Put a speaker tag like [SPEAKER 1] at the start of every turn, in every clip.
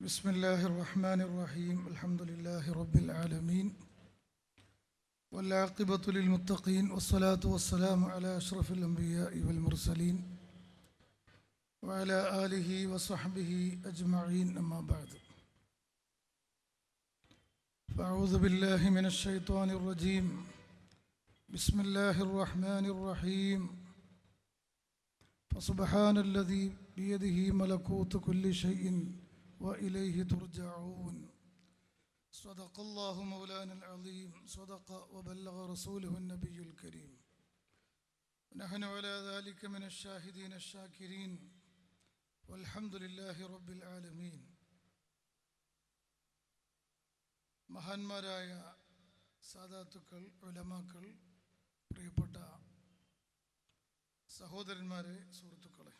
[SPEAKER 1] بسم الله الرحمن الرحيم الحمد لله رب العالمين والعاقبة للمتقين والصلاة والسلام على أشرف الأنبياء والمرسلين وعلى آله وصحبه أجمعين أما بعد فأعوذ بالله من الشيطان الرجيم بسم الله الرحمن الرحيم فسبحان الذي بيده ملكوت كل شيء وإليه ترجعون صدق الله مولانا العظيم صدق وبلغ رسوله النبي الكريم نحن على ذلك من الشاهدين الشاكرين والحمد لله رب العالمين മഹാന്മാരായ സാദാത്തുക്കൾ ഉലമാക്കൾ പ്രിയപ്പെട്ട സഹോദരന്മാരെ സുഹൃത്തുക്കളെ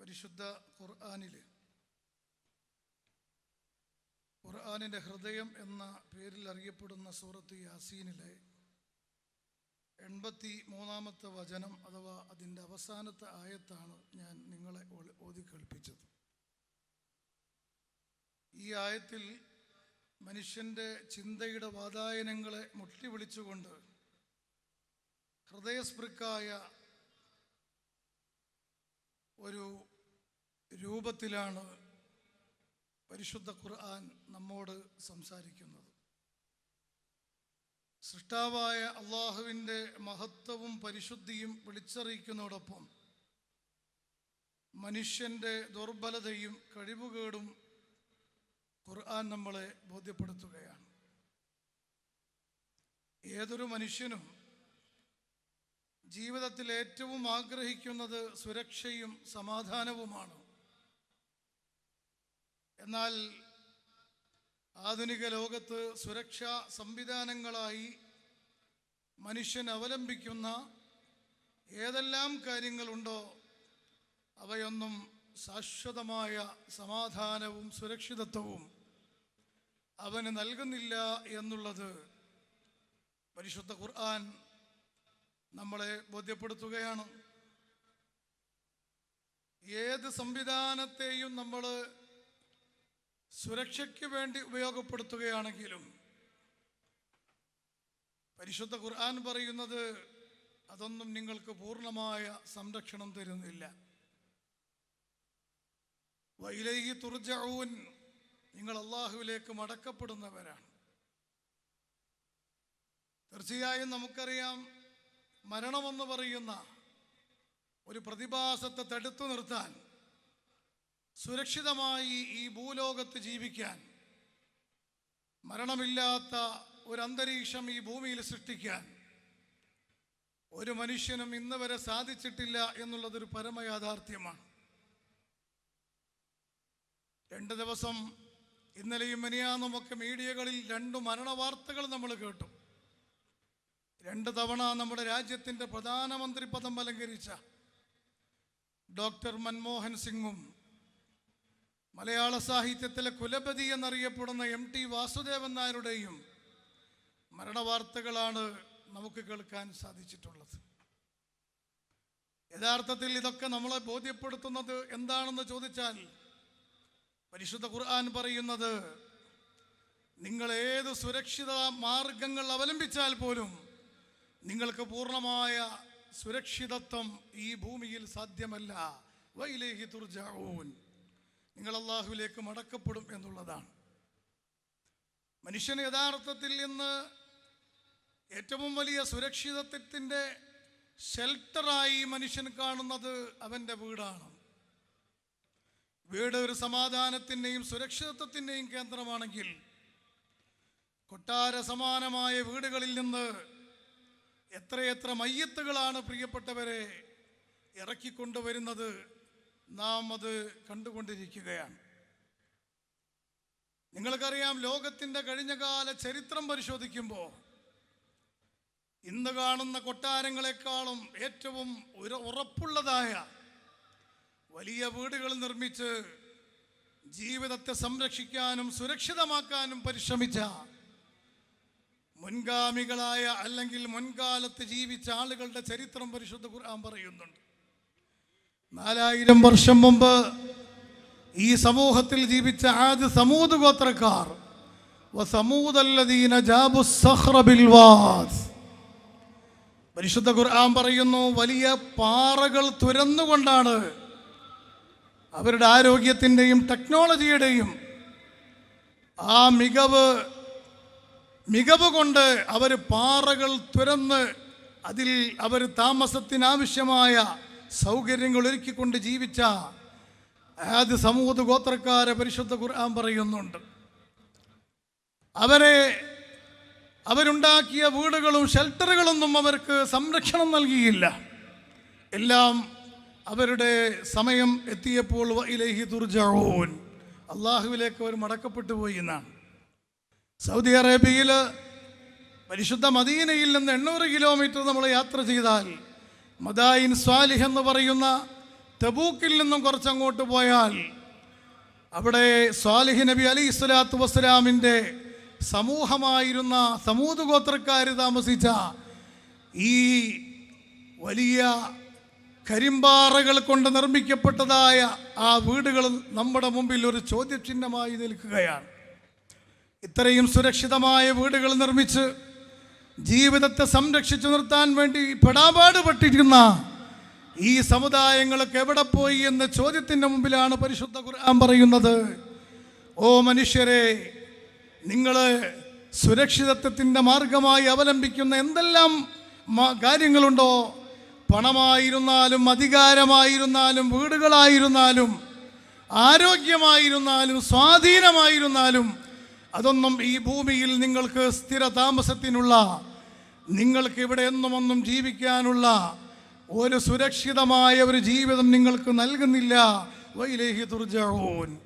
[SPEAKER 1] പരിശുദ്ധ ഖുർആാനിൽ. ഖുർആാനിന്റെ ഹൃദയം എന്ന പേരിൽ അറിയപ്പെടുന്ന സൂറത്ത് യാസീനിലെ എൺപത്തി മൂന്നാമത്തെ വചനം അഥവാ അതിന്റെ അവസാനത്തെ ആയത്താണ് ഞാൻ നിങ്ങളെ ഓതി കേൾപ്പിച്ചത്. ഈ ആയത്തിൽ മനുഷ്യന്റെ ചിന്തയുടെ വാതായനങ്ങളെ മുട്ടി വിളിച്ചുകൊണ്ട് ഹൃദയസ്പൃക്കായ ഒരു രൂപത്തിലാണ് പരിശുദ്ധ ഖുർആൻ നമ്മോട് സംസാരിക്കുന്നത്. സൃഷ്ടാവായ അള്ളാഹുവിന്റെ മഹത്വവും പരിശുദ്ധിയും വിളിച്ചറിയിക്കുന്നതോടൊപ്പം മനുഷ്യന്റെ ദുർബലതയും കഴിവുകേടും ഖുർആൻ നമ്മളെ ബോധ്യപ്പെടുത്തുകയാണ്. ഏതൊരു മനുഷ്യനും ജീവിതത്തിൽ ഏറ്റവും ആഗ്രഹിക്കുന്നത് സുരക്ഷയും സമാധാനവുമാണ്. എന്നാൽ ആധുനിക ലോകത്ത് സുരക്ഷാ സംവിധാനങ്ങളായി മനുഷ്യൻ അവലംബിക്കുന്ന ഏതെല്ലാം കാര്യങ്ങളുണ്ടോ അവയൊന്നും ശാശ്വതമായ സമാധാനവും സുരക്ഷിതത്വവും അവന് നൽകുന്നില്ല എന്നുള്ളത് പരിശുദ്ധ ഖുർആൻ നമ്മളെ ബോധ്യപ്പെടുത്തുകയാണ്. ഏത് സംവിധാനത്തെയും നമ്മൾ സുരക്ഷയ്ക്ക് വേണ്ടി ഉപയോഗപ്പെടുത്തുകയാണെങ്കിലും പരിശുദ്ധ ഖുർആൻ പറയുന്നത് അതൊന്നും നിങ്ങൾക്ക് പൂർണമായ സംരക്ഷണം തരുന്നില്ല. വൈലേഹി തുർജഊൻ നിങ്ങൾ അള്ളാഹുവിലേക്ക് മടക്കപ്പെടുന്നവരാണ്. തീർച്ചയായും നമുക്കറിയാം മരണമെന്ന് പറയുന്ന ഒരു പ്രതിഭാസത്തെ തടുത്തു നിർത്താൻ സുരക്ഷിതമായി ഈ ഭൂലോകത്ത് ജീവിക്കാൻ മരണമില്ലാത്ത ഒരു അന്തരീക്ഷം ഈ ഭൂമിയിൽ സൃഷ്ടിക്കാൻ ഒരു മനുഷ്യനും ഇന്ന് വരെ സാധിച്ചിട്ടില്ല എന്നുള്ളതൊരു പരമയാഥാർത്ഥ്യമാണ്. രണ്ട് ദിവസം ഇന്നലെയും മിനിയാന്നുമൊക്കെ മീഡിയകളിൽ രണ്ട് മരണവാർത്തകൾ നമ്മൾ കേട്ടു. രണ്ട് തവണ നമ്മുടെ രാജ്യത്തിന്റെ പ്രധാനമന്ത്രി പദം അലങ്കരിച്ച ഡോക്ടർ മൻമോഹൻ സിംഗും മലയാള സാഹിത്യത്തിലെ കുലപതി എന്നറിയപ്പെടുന്ന എം ടി വാസുദേവൻ നായരുടെയും മരണവാർത്തകളാണ് നമുക്ക് കേൾക്കാൻ സാധിച്ചിട്ടുള്ളത്. യഥാർത്ഥത്തിൽ ഇതൊക്കെ നമ്മളെ ബോധ്യപ്പെടുത്തുന്നത് എന്താണെന്ന് ചോദിച്ചാൽ പരിശുദ്ധ ഖുർആൻ പറയുന്നത് നിങ്ങൾ ഏത് സുരക്ഷിത മാർഗങ്ങൾ അവലംബിച്ചാൽ പോലും നിങ്ങൾക്ക് പൂർണമായ സുരക്ഷിതത്വം ഈ ഭൂമിയിൽ സാധ്യമല്ല. വൈലേഹി തുർജഊൻ. നിങ്ങൾ അള്ളാഹുവിലേക്ക് മടക്കപ്പെടും എന്നുള്ളതാണ്. മനുഷ്യന് യഥാർത്ഥത്തിൽ ഇന്ന് ഏറ്റവും വലിയ സുരക്ഷിതത്വത്തിന്റെ ഷെൽട്ടറായി മനുഷ്യൻ കാണുന്നത് അവന്റെ വീടാണ്. വീട് ഒരു സമാധാനത്തിന്റെയും സുരക്ഷിതത്വത്തിന്റെയും കേന്ദ്രമാണെങ്കിൽ കൊട്ടാര സമാനമായ വീടുകളിൽ നിന്ന് എത്രയെത്ര മയ്യത്തുകളാണ് പ്രിയപ്പെട്ടവരെ ഇറക്കിക്കൊണ്ടുവരുന്നത് നാം അത് കണ്ടുകൊണ്ടിരിക്കുകയാണ്. നിങ്ങൾക്കറിയാം ലോകത്തിന്റെ കഴിഞ്ഞകാല ചരിത്രം പരിശോധിക്കുമ്പോൾ ഇന്ന് കാണുന്ന കൊട്ടാരങ്ങളെക്കാളും ഏറ്റവും ഉറപ്പുള്ളതായ വലിയ വീടുകൾ നിർമ്മിച്ച് ജീവിതത്തെ സംരക്ഷിക്കാനും സുരക്ഷിതമാക്കാനും പരിശ്രമിച്ച മുൻഗാമികളായ അല്ലെങ്കിൽ മുൻകാലത്ത് ജീവിച്ച ആളുകളുടെ ചരിത്രം പരിശുദ്ധ ഖുർആൻ പറയുന്നുണ്ട്. നാലായിരം വർഷം മുമ്പ് ഈ സമൂഹത്തിൽ ജീവിച്ച ആദ്യ സമൂത് ഗോത്രക്കാർ. പരിശുദ്ധ ഖുർആൻ പറയുന്നു വലിയ പാറകൾ തുരന്നുകൊണ്ടാണ് അവരുടെ ആരോഗ്യത്തിന്റെയും ടെക്നോളജിയുടെയും ആ മികവ് മികവ് കൊണ്ട് അവർ പാറകൾ തുരന്ന് അതിൽ അവർ താമസത്തിനാവശ്യമായ സൗകര്യങ്ങൾ ഒരുക്കിക്കൊണ്ട് ജീവിച്ച ആദ്യ സമൂഹ ഗോത്രക്കാരെ പരിശുദ്ധ ഖുർആൻ പറയുന്നുണ്ട്. അവരെ അവരുണ്ടാക്കിയ വീടുകളും ഷെൽട്ടറുകളൊന്നും അവർക്ക് സംരക്ഷണം നൽകിയില്ല. എല്ലാം അവരുടെ സമയം എത്തിയപ്പോൾ ഇലഹി തുർജഊൻ. അള്ളാഹുവിലേക്ക് അവർ മടക്കപ്പെട്ടു പോയി എന്നാണ്. സൗദി അറേബ്യയിൽ പരിശുദ്ധ മദീനയിൽ നിന്ന് എണ്ണൂറ് കിലോമീറ്റർ നമ്മൾ യാത്ര ചെയ്താൽ മദായിൻ സ്വാലിഹ് എന്ന് പറയുന്ന തബൂക്കിൽ നിന്നും കുറച്ചങ്ങോട്ട് പോയാൽ അവിടെ സ്വാലിഹ് നബി അലി ഇസ്ലാത്തു വസ്സലാമിന്റെ സമൂഹമായിരുന്ന സമൂത് ഗോത്രക്കാർ താമസിച്ച ഈ വലിയ കരിമ്പാറകൾ കൊണ്ട് നിർമ്മിക്കപ്പെട്ടതായ ആ വീടുകൾ നമ്മുടെ മുമ്പിൽ ഒരു ചോദ്യചിഹ്നമായി നിൽക്കുകയാണ്. ഇത്രയും സുരക്ഷിതമായ വീടുകൾ നിർമ്മിച്ച് ജീവിതത്തെ സംരക്ഷിച്ചു നിർത്താൻ വേണ്ടി പെടാപാട് പെട്ടിരിക്കുന്ന ഈ സമുദായങ്ങളൊക്കെ എവിടെ പോയി എന്ന ചോദ്യത്തിന്റെ മുമ്പിലാണ് പരിശുദ്ധ ഖുർആൻ പറയുന്നത്. ഓ മനുഷ്യരെ നിങ്ങൾ സുരക്ഷിതത്വത്തിന്റെ മാർഗമായി അവലംബിക്കുന്ന എന്തെല്ലാം കാര്യങ്ങളുണ്ടോ? പണമായിരുന്നാലും അധികാരമായിരുന്നാലും വീടുകളായിരുന്നാലും ആരോഗ്യമായിരുന്നാലും സ്വാധീനമായിരുന്നാലും അതൊന്നും ഈ ഭൂമിയിൽ നിങ്ങൾക്ക് സ്ഥിര താമസത്തിനുള്ള നിങ്ങൾക്ക് ഇവിടെ എന്നും ഒന്നും ജീവിക്കാനുള്ള ഒരു സുരക്ഷിതമായ ഒരു ജീവിതം നിങ്ങൾക്ക് നൽകുന്നില്ല. വൈലേഹി തുർജോൻ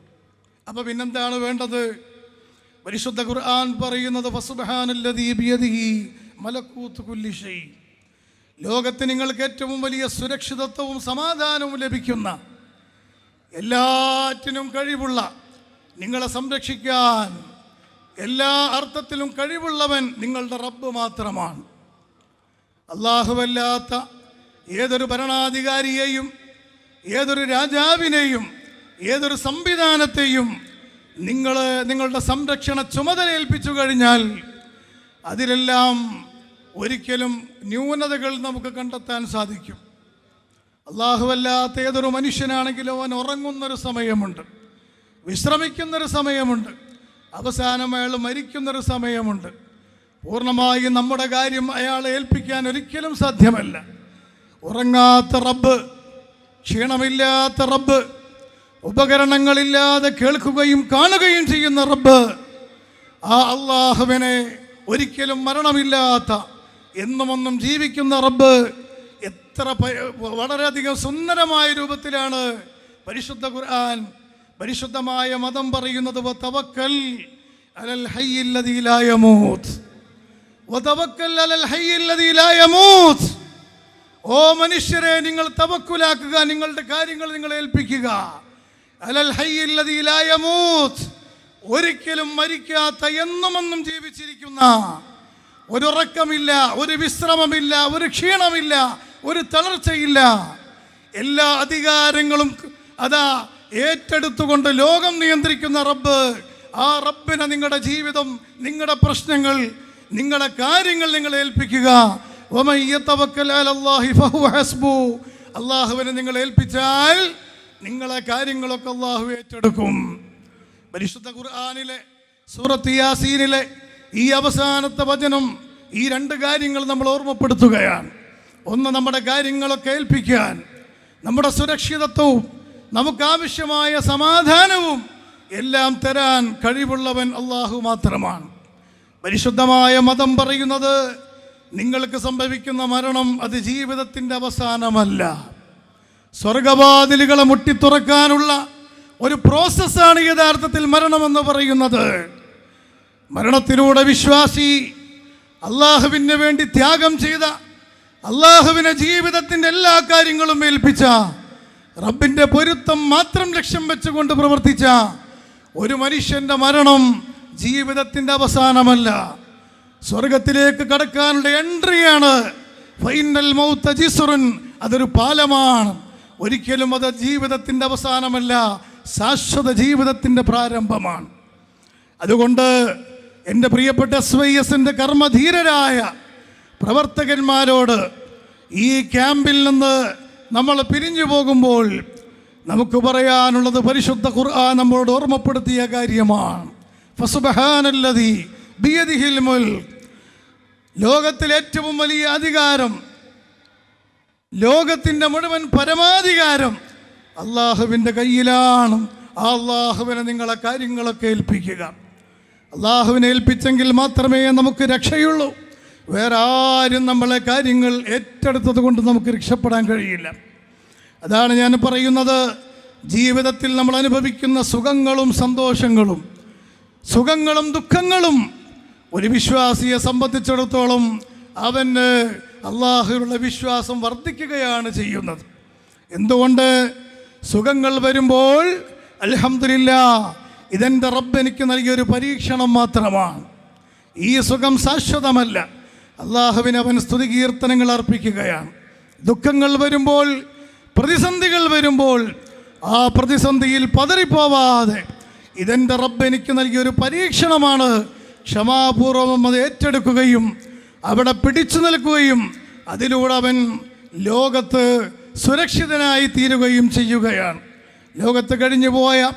[SPEAKER 1] അപ്പോൾ പിന്നെന്താണ് വേണ്ടത്? പരിശുദ്ധ ഖുർആൻ പറയുന്നത് മലക്കൂത്ത് കുല്ലി ഷൈ. ലോകത്ത് നിങ്ങൾക്ക് ഏറ്റവും വലിയ സുരക്ഷിതത്വവും സമാധാനവും ലഭിക്കുന്ന എല്ലാറ്റിനും കഴിവുള്ള നിങ്ങളെ സംരക്ഷിക്കാൻ എല്ലാ അർത്ഥത്തിലും കഴിവുള്ളവൻ നിങ്ങളുടെ റബ്ബ് മാത്രമാണ്. അള്ളാഹുവല്ലാത്ത ഏതൊരു ഭരണാധികാരിയെയും ഏതൊരു രാജാവിനെയും ഏതൊരു സംവിധാനത്തെയും നിങ്ങൾ നിങ്ങളുടെ സംരക്ഷണ ചുമതല ഏൽപ്പിച്ചു കഴിഞ്ഞാൽ അതിലെല്ലാം ഒരിക്കലും ന്യൂനതകൾ നമുക്ക് കണ്ടെത്താൻ സാധിക്കും. അള്ളാഹുവല്ലാത്ത ഏതൊരു മനുഷ്യനാണെങ്കിലും അവൻ ഉറങ്ങുന്നൊരു സമയമുണ്ട് വിശ്രമിക്കുന്നൊരു സമയമുണ്ട് അവസാനം അയാൾ മരിക്കുന്നൊരു സമയമുണ്ട്. പൂർണമായും നമ്മുടെ കാര്യം അയാളെ ഏൽപ്പിക്കാൻ ഒരിക്കലും സാധ്യമല്ല. ഉറങ്ങാത്ത റബ്ബ് ക്ഷീണമില്ലാത്ത റബ്ബ് ഉപകരണങ്ങളില്ലാതെ കേൾക്കുകയും കാണുകയും ചെയ്യുന്ന റബ്ബ് ആ അള്ളാഹുവിനെ ഒരിക്കലും മരണമില്ലാത്ത എന്നും ഒന്നും ജീവിക്കുന്ന റബ്ബ് എത്ര വളരെയധികം സുന്ദരമായ രൂപത്തിലാണ് പരിശുദ്ധ ഖുർആൻ പരിശുദ്ധമായ മതം പറയുന്നത് തവക്കൽ അലൽ ഹയ്യിൽ ലദീ ഓ മനുഷ്യരെ നിങ്ങൾ തവക്കുലാക്കുക നിങ്ങളുടെ കാര്യങ്ങൾ നിങ്ങൾ ഏൽപ്പിക്കുക. അലൽ ഒരിക്കലും മരിക്കാത്ത എന്നും എന്നും ജീവിച്ചിരിക്കുന്ന ഒരു ഉറക്കമില്ല ഒരു വിശ്രമമില്ല ഒരു ക്ഷീണമില്ല ഒരു തളർച്ചയില്ല. എല്ലാ അധികാരങ്ങളും അതാ ഏറ്റെടുത്തുകൊണ്ട് ലോകം നിയന്ത്രിക്കുന്ന റബ്ബ് ആ റബ്ബിനെ നിങ്ങളുടെ ജീവിതം നിങ്ങളുടെ പ്രശ്നങ്ങൾ നിങ്ങളുടെ കാര്യങ്ങൾ നിങ്ങൾ ഏൽപ്പിക്കുക. അള്ളാഹുവിനെ നിങ്ങൾ ഏൽപ്പിച്ചാൽ നിങ്ങളെ കാര്യങ്ങളൊക്കെ അള്ളാഹു ഏറ്റെടുക്കും. പരിശുദ്ധ ഖുർആാനിലെ സൂറത്ത് യാസീനിലെ ഈ അവസാനത്തെ വചനം ഈ രണ്ട് കാര്യങ്ങൾ നമ്മൾ ഓർമ്മപ്പെടുത്തുകയാണ്. ഒന്ന് നമ്മുടെ കാര്യങ്ങളൊക്കെ ഏൽപ്പിക്കാൻ നമ്മുടെ സുരക്ഷിതത്വവും നമുക്കാവശ്യമായ സമാധാനവും എല്ലാം തരാൻ കഴിവുള്ളവൻ അള്ളാഹു മാത്രമാണ്. പരിശുദ്ധമായ മതം പറയുന്നത് നിങ്ങൾക്ക് സംഭവിക്കുന്ന മരണം അത് ജീവിതത്തിന്റെ അവസാനമല്ല. സ്വർഗവാതിലുകളെ മുട്ടിത്തുറക്കാനുള്ള ഒരു പ്രോസസ്സാണ് യഥാർത്ഥത്തിൽ മരണമെന്ന് പറയുന്നത്. മരണത്തിലൂടെ വിശ്വാസി അള്ളാഹുവിന് വേണ്ടി ത്യാഗം ചെയ്ത അള്ളാഹുവിനെ ജീവിതത്തിന്റെ എല്ലാ കാര്യങ്ങളും ഏൽപ്പിച്ച റബ്ബിന്റെ പൊരുത്തം മാത്രം ലക്ഷ്യം വെച്ചുകൊണ്ട് പ്രവർത്തിച്ച ഒരു മനുഷ്യന്റെ മരണം ജീവിതത്തിന്റെ അവസാനമല്ല. സ്വർഗത്തിലേക്ക് കടക്കാനുള്ള എൻട്രിയാണ്. ഫൈനൽ മൗത്ത ജിസുറുൻ അതൊരു പാലമാണ്. ഒരിക്കലും അത് ജീവിതത്തിന്റെ അവസാനമല്ല ശാശ്വത ജീവിതത്തിന്റെ പ്രാരംഭമാണ്. അതുകൊണ്ട് എന്റെ പ്രിയപ്പെട്ട എസ് വൈ എസിന്റെ കർമ്മധീരരായ പ്രവർത്തകന്മാരോട് ഈ ക്യാമ്പിൽ നിന്ന് നമ്മൾ പിരിഞ്ഞു പോകുമ്പോൾ നമുക്ക് പറയാനുള്ളത് പരിശുദ്ധ ഖുർആൻ നമ്മളോട് ഓർമ്മപ്പെടുത്തിയ കാര്യമാണ്. ബിയദിഹിൽ മുൽ ഏറ്റവും വലിയ അധികാരം ലോകത്തിന്റെ മുഴുവൻ പരമാധികാരം അള്ളാഹുവിന്റെ കയ്യിലാണ്. ആ അള്ളാഹുവിനെ നിങ്ങളെ കാര്യങ്ങളൊക്കെ ഏൽപ്പിക്കുക. അള്ളാഹുവിനെ ഏൽപ്പിച്ചെങ്കിൽ മാത്രമേ നമുക്ക് രക്ഷയുള്ളൂ. വേറെ ആരും നമ്മളെ കാര്യങ്ങൾ ഏറ്റെടുത്തത് കൊണ്ട് നമുക്ക് രക്ഷപ്പെടാൻ കഴിയില്ല. അതാണ് ഞാൻ പറയുന്നത്. ജീവിതത്തിൽ നമ്മൾ അനുഭവിക്കുന്ന സുഖങ്ങളും സന്തോഷങ്ങളും സുഖങ്ങളും ദുഃഖങ്ങളും ഒരു വിശ്വാസിയെ സംബന്ധിച്ചിടത്തോളം അവന് അള്ളാഹുവിലുള്ള വിശ്വാസം വർദ്ധിക്കുകയാണ് ചെയ്യുന്നത്. എന്തുകൊണ്ട്? സുഖങ്ങൾ വരുമ്പോൾ അലഹമില്ല ഇതെന്റെ റബ്ബ് എനിക്ക് നൽകിയൊരു പരീക്ഷണം മാത്രമാണ്. ഈ സുഖം ശാശ്വതമല്ല. അള്ളാഹുവിന് അവൻ സ്തുതി കീർത്തനങ്ങൾ അർപ്പിക്കുകയാണ്. ദുഃഖങ്ങൾ വരുമ്പോൾ പ്രതിസന്ധികൾ വരുമ്പോൾ ആ പ്രതിസന്ധിയിൽ പതറിപ്പോവാതെ ഇതെന്റെ റബ്ബ് എനിക്ക് നൽകിയൊരു പരീക്ഷണമാണ്. ക്ഷമാപൂർവം അത് ഏറ്റെടുക്കുകയും അവിടെ പിടിച്ചു നിൽക്കുകയും അതിലൂടെ അവൻ ലോകത്ത് സുരക്ഷിതനായി തീരുകയും ചെയ്യുകയാണ്. ലോകത്ത് കഴിഞ്ഞു പോയ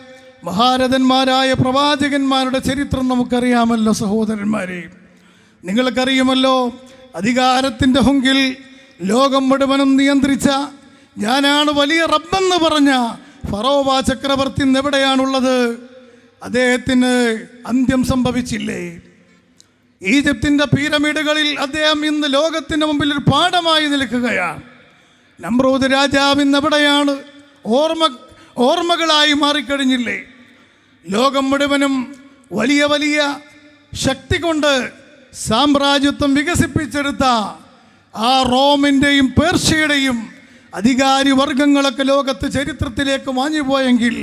[SPEAKER 1] മഹാരഥന്മാരായ പ്രവാചകന്മാരുടെ ചരിത്രം നമുക്കറിയാമല്ലോ സഹോദരന്മാരെ. നിങ്ങൾക്കറിയുമല്ലോ അധികാരത്തിന്റെ ഹുങ്കിൽ ലോകം മുഴുവനും നിയന്ത്രിച്ച ഞാനാണ് വലിയ റബ്ബെന്ന് പറഞ്ഞ ഫറോബ ചക്രവർത്തി എവിടെയാണുള്ളത്? അദ്ദേഹത്തിന് അന്ത്യം സംഭവിച്ചില്ലേ? ഈജിപ്തിന്റെ പിരമിഡുകളിൽ അദ്ദേഹം ഇന്ന് ലോകത്തിന്റെ മുമ്പിൽ ഒരു പാഠമായി നിൽക്കുകയാണ് നമ്രൂദ് രാജാവ് ഇന്ന് എവിടെയാണ്? ഓർമ്മ ഓർമ്മകളായി മാറിക്കഴിഞ്ഞില്ലേ? ലോകം മുഴുവനും വലിയ വലിയ ശക്തി കൊണ്ട് സാമ്രാജ്യത്വം വികസിപ്പിച്ചെടുത്ത ആ റോമിന്റെയും പേർഷ്യയുടെയും അധികാരി വർഗങ്ങളൊക്കെ ലോകത്ത് ചരിത്രത്തിലേക്ക് മാഞ്ഞുപോയെങ്കിൽ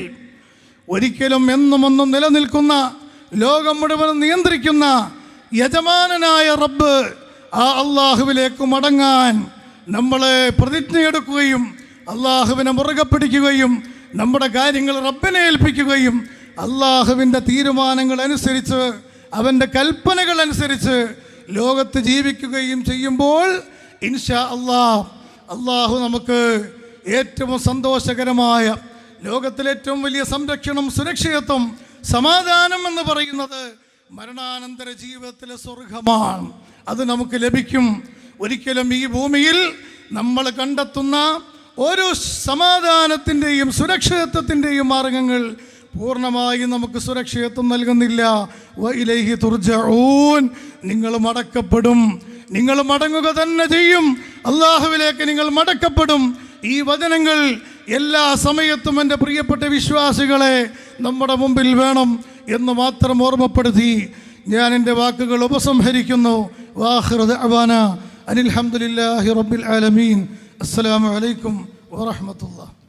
[SPEAKER 1] ഒരിക്കലും എന്നും ഒന്നും നിലനിൽക്കുന്ന ലോകം മുഴുവനും നിയന്ത്രിക്കുന്ന യജമാനനായ റബ്ബ് ആ അള്ളാഹുവിലേക്ക് മടങ്ങാൻ നമ്മളെ പ്രതിജ്ഞയെടുക്കുകയും അള്ളാഹുവിനെ മുറുകെ പിടിക്കുകയും നമ്മുടെ കാര്യങ്ങൾ റബ്ബിനെ ഏൽപ്പിക്കുകയും അള്ളാഹുവിന്റെ തീരുമാനങ്ങൾ അനുസരിച്ച് അവന്റെ കൽപ്പനകൾ അനുസരിച്ച് ലോകത്ത് ജീവിക്കുകയും ചെയ്യുമ്പോൾ ഇൻഷാ അള്ളാഹ് അള്ളാഹു നമുക്ക് ഏറ്റവും സന്തോഷകരമായ ലോകത്തിലെ ഏറ്റവും വലിയ സംരക്ഷണം സുരക്ഷിതത്വം സമാധാനം എന്ന് പറയുന്നത് മരണാനന്തര ജീവിതത്തിലെ സ്വർഗമാണ്. അത് നമുക്ക് ലഭിക്കും. ഒരിക്കലും ഈ ഭൂമിയിൽ നമ്മൾ കണ്ടെത്തുന്ന ഓരോ സമാധാനത്തിന്റെയും സുരക്ഷിതത്വത്തിന്റെയും മാർഗങ്ങൾ പൂർണമായും നമുക്ക് സുരക്ഷിതത്വം നൽകുന്നില്ല. വൈലേഹി തുർജഊൻ. നിങ്ങൾ മടക്കപ്പെടും. നിങ്ങൾ മടങ്ങുക തന്നെ ചെയ്യും. അള്ളാഹുവിലേക്ക് നിങ്ങൾ മടക്കപ്പെടും. ഈ വചനങ്ങൾ എല്ലാ സമയത്തും എന്റെ പ്രിയപ്പെട്ട വിശ്വാസികളെ നമ്മുടെ മുമ്പിൽ വേണം എന്ന് മാത്രം ഓർമ്മപ്പെടുത്തി ഞാൻ എന്റെ വാക്കുകൾ ഉപസംഹരിക്കുന്നു. വാഹൃദ് അബാന അനിൽഹമുല്ലാഹി റബ്ബിൽ ആലമീൻ. അസ്സലാമു അലൈക്കും വറഹമത്തുള്ള